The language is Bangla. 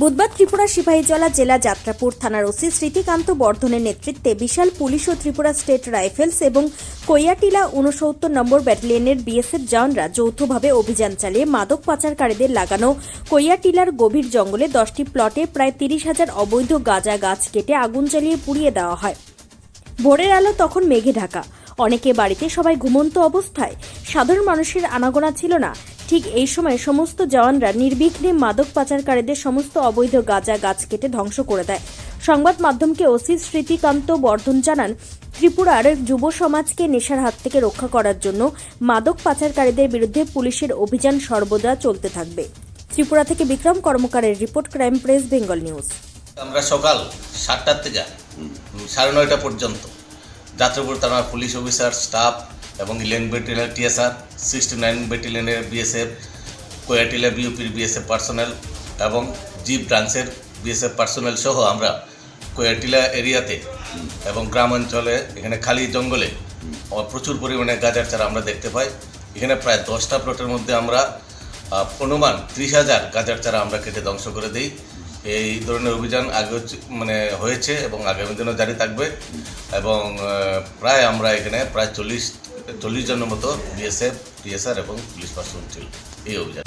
বুধবার ত্রিপুরা সিপাহীজলা জেলা যাত্রাপুর থানার ওসি স্মৃতিকান্ত বর্ধনের নেতৃত্বে বিশাল পুলিশ ও ত্রিপুরা স্টেট রাইফেলস এবং কৈয়াটিলা উনসত্তর নম্বর ব্যাটালিয়নের বিএসএফ জওয়ানরা যৌথভাবে অভিযান চালিয়ে মাদক পাচারকারীদের লাগানো কৈয়াটিলার গভীর জঙ্গলে দশটি প্লটে প্রায় তিরিশ হাজার অবৈধ গাঁজা গাছ কেটে আগুন জ্বালিয়ে পুড়িয়ে দেওয়া হয়। ভোরের আলো তখন মেঘে ঢাকা। অনেকে বাড়িতে সবাই ঘুমন্ত অবস্থায়। সাধারণ মানুষের আনাগোনা ছিল না। ঠিক এই সময় সমস্ত জওয়ানরা নির্বিঘ্নে মাদক পাচারকারীদের সমস্ত অবৈধ গাঁজা গাছ কেটে ধ্বংস করে দেয়। সংবাদ মাধ্যমকে ওসি স্মৃতিকান্ত বর্ধন জানান ত্রিপুরার যুব সমাজকে নেশার হাত থেকে রক্ষা করার জন্য মাদক পাচারকারীদের বিরুদ্ধে পুলিশের অভিযান সর্বদা চলতে থাকবে। ত্রিপুরা থেকে Bikram কর্মকারের report crime press Bengal news. আমরা সকাল সাতটার থেকে সাড়ে নয়টা পর্যন্ত যাত্রাপুর থানার পুলিশ অফিসার স্টাফ এবং eleven battalion TSR, sixty nine ব্যাটালিয়নের BSF, কোয়াটিলা বিউপির বিএসএফ পার্সোনেল এবং জিপ ব্রাঞ্চের বিএসএফ পার্সোনেল সহ আমরা কোয়াটিলা এরিয়াতে এবং গ্রাম অঞ্চলে এখানে খালি জঙ্গলে প্রচুর পরিমাণে গাজার চারা আমরা দেখতে পাই। এখানে প্রায় দশটা প্লটের মধ্যে আমরা অনুমান ত্রিশ হাজার গাজার চারা আমরা কেটে ধ্বংস করে দিই। এই ধরনের অভিযান আগে মানে হয়েছে এবং আগামী দিনও জারি থাকবে। এবং প্রায় আমরা এখানে প্রায় চল্লিশ চল্লিশ জনের মতো বিএসএফ টিএসআর এবং পুলিশ পার্সন ছিল। এই অভিযান।